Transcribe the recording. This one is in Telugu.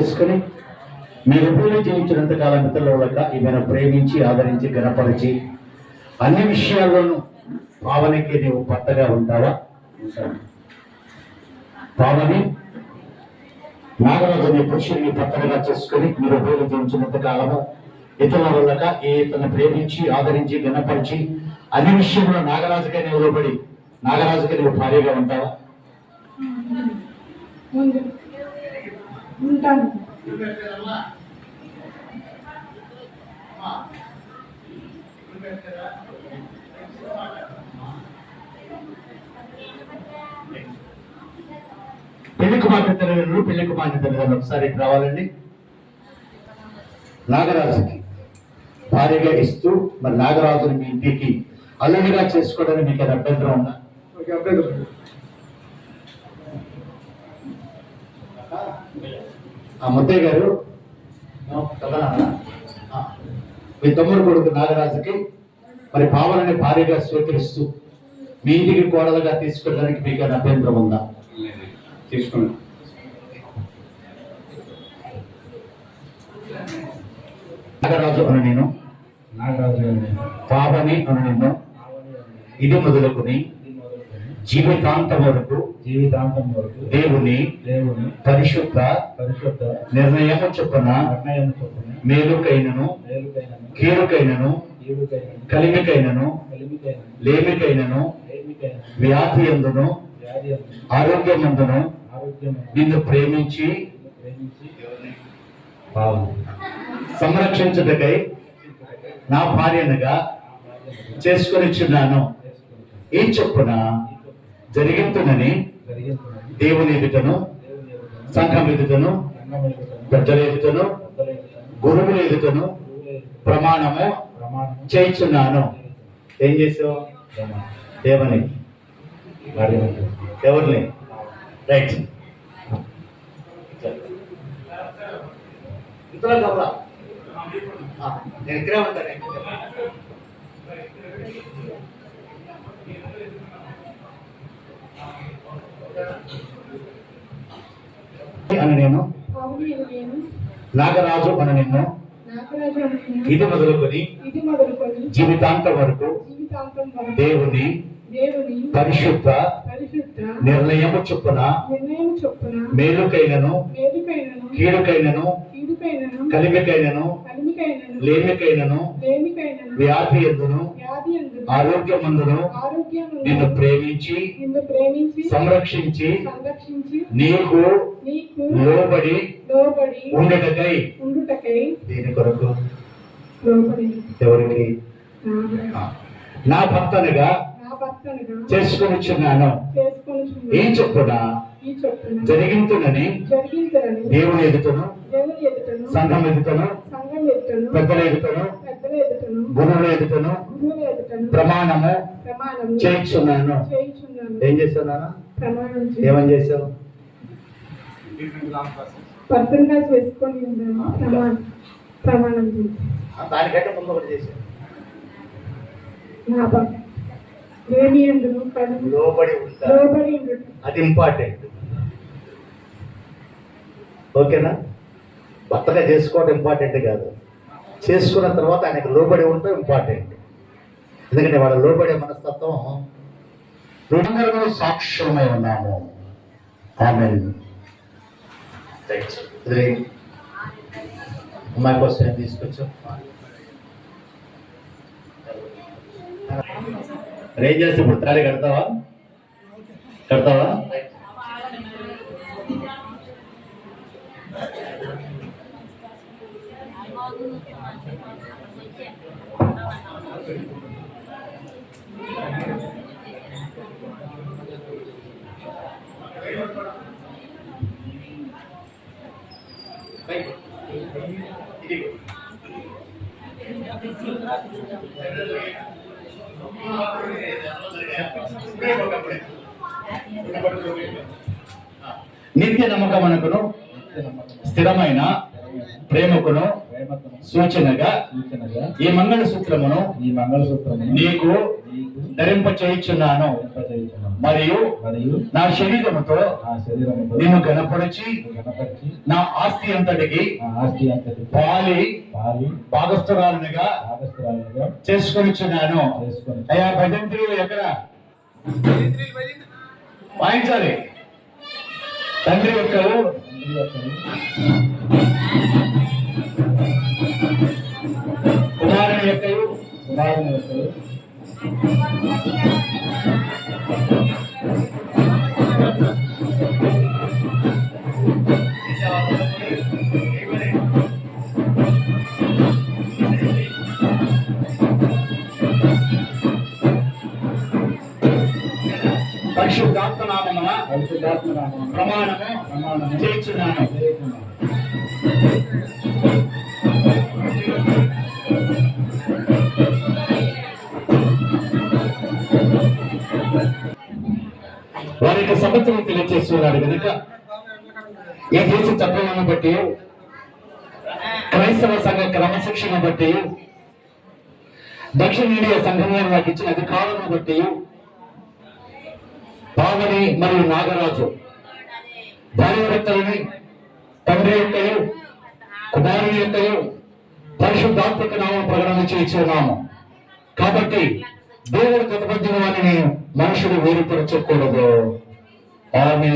చేసుకుని మీరు భూమి జీవించినంత కాలం ఇతరులక ఈమెను ప్రేమించి ఆదరించి గణపరిచి అన్ని విషయాల్లోనూ భావనకి నీవు పట్టగా ఉంటావా? భావని నాగరాజు నీ పురుషుడిని పట్టగా చేసుకుని మీరు భూమి జీవించినంత కాలము ఇతరుల వల్లక ఈ ఇతను ప్రేమించి ఆదరించి గణపరిచి అన్ని విషయంలో నాగరాజుకే నిలబడి లోబడి నీవు భార్యగా ఉంటావా? ఉంటాను. పెళ్ళి కుమార్తె తల్లిదండ్రులు పెళ్ళి కుమార్తె తల్లిదండ్రులు ఒకసారి రావాలండి. నాగరాజుకి భార్యగా ఇస్తూ మరి నాగరాజుని మీ ఇంటికి అల్లుడిగా చేసుకోవడానికి మీకు అభ్యంతరం ఉందా? అభ్యంతరం ఆ ముద్దయ్య గారు కదా? మీ తమ్ముడు కొడుకు నాగరాజుకి మరి భావనని భార్యగా స్వీకరిస్తూ మీ ఇంటికి కోడలుగా తీసుకెళ్ళడానికి మీకు అభ్యంతరం ఉందా? తీసుకోండి. నాగరాజు అను నేను. నాగరాజు గారు నేను. పావని అను నిన్ను. మొదలుకొని ఇది మొదలుకొని జీవితాంతం వరకు జీవితాంతం వరకు దేవుని దేవుని పరిశుద్ధ పరిశుద్ధ నిర్ణయము చొప్పున నిర్ణయం చొప్పున మేలుకైనను మేలుకైనను కీడుకైనను కలిమికైనను కలిమికైనను లేమికైనను లేమికైనను వ్యాధి ఎందును వ్యాధి ఆరోగ్యమందును ఆరోగ్యం నిన్ను ప్రేమించి ప్రేమించి సంరక్షించుటకై నా భార్యనుగా చేసుకొనిచున్నాను. ఈ చొప్పున జరిగింతునని దేవుని ఎదుటను సంఘం ఎదుటను పెద్దల ఎదుటను గురువుల ఎదుటను ప్రమాణము చేయించున్నాను. ఏం చేసావు. దేవుని. ఎవరిని? రైట్. ఇతర ఉంటాను అవును నేను నాగరాజు అని నిన్ను. ఇది మొదలుకొని జీవితాంతం వరకు దేవుని పరిశుద్ధ నిర్ణయము చొప్పున మేలుకైనను కీడుకైనను కలిమికైనను లేమికైనను వ్యాధి ఎందును ఆరోగ్యమందును ఆరోగ్యము నిన్ను ప్రేమించి సంరక్షించి నీకు లోబడి లోబడి ఉండటకై దీని కొరకు ఎవరికి? నా- భర్తనుగా చేసుకొనిచున్నాను చేసుకొని ఏం చొప్పున ఈ చొప్పున జరిగింతునని దేవుని ఎదుటను సంఘం ఎదుటను పెద్దల ఎదుటను గురువుల ఎదుటను ప్రమాణము ప్రమాణం చేయించున్నాను. ఏం చేస్తున్నాను ఏమని ప్రమాణం చేసి. దానికంటే ముందు ఒకటి చేశాను లోబడి ఉంటా. లోబడి ఉండుట అది ఇంపార్టెంట్ ఓకేనా? భర్తగా చేసుకోవడం ఇంపార్టెంట్ కాదు. చేసుకున్న తర్వాత ఆయనకు లోబడి ఉండటం ఇంపార్టెంట్ ఎందుకంటే వాళ్ళ లోబడే మనస్తత్వం రెండరలో సాక్ష్యమై ఉన్నాము. ఆమె అమ్మాయి కోసం తీసుకొచ్చాం మరి చేస్తే ఇప్పుడు తాళి కడతావా? కడతావా? నిత్య నమ్మకమునకును స్థిరమైన ప్రేమకును సూచనగా సూచనగా ఈ మంగళ సూత్రమును ఈ మంగళసూత్రమును నీకు నీకు ధరింప చేయించున్నాను. మరియు మరియు నా శరీరముతో నా శరీరముతో నిన్ను గణపరిచి గణపరిచి నా ఆస్తి అంతటికి నా ఆస్తి అంతటి పాలి పాలి భాగస్థురాలుగా ఆగస్తురాలుగా చేసుకొనిచున్నాను. చేసుకొని అయ్యా భజంత్రులు ఎక్కడ? వాయించాలి. తండ్రి యొక్కలు తండ్రి యొక్కను, యొక్కలు కుమారుని యొక్కను, పరిశుద్ధాత్మ నామమున పరిశుద్ధాత్మ నామమున ప్రమాణము ప్రమాణము చేయించున్నాను. అనేక వారికి సంవత్సరం తెలియజేస్తున్నాడు కనుక ఈ దేశ చట్టాలను బట్టి క్రైస్తవ సంఘ క్రమశిక్షణ బట్టి దక్షిణ ఇండియా సంఘం వారు నాకు ఇచ్చిన అధికారులను బట్టి పావని మరియు నాగరాజు భార్యభర్తలని తండ్రి యొక్కయు కుమారుని యొక్కయు పరిశుద్ధాత్మక నామం ప్రకటన చేయించున్నాము కాబట్టి దేవుడు కృతపడిన వారిని మనుషుడు వేరుపరచకూడదు. ఆమె